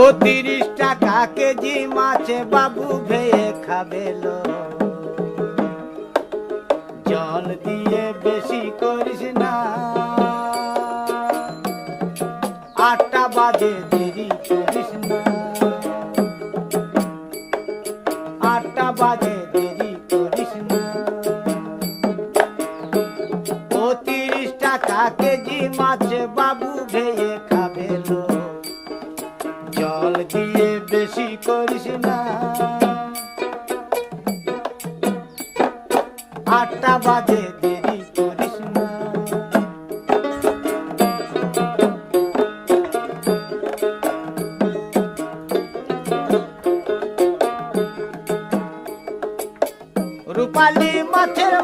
ও তিরিশ টাকা কেজি মাছে বাবু ভেয়ে খাবেলো জল দিয়ে বেশি করিস না। আটটা বাজে, দেরি করিস না। আটটা বাজে, দেরি করিস না। ও তিরিশ টাকা কেজি মাছ বাবু দিয়ে বেশি করিস না। আটটা বাজে দেরি করিস না। রূপালি মাছের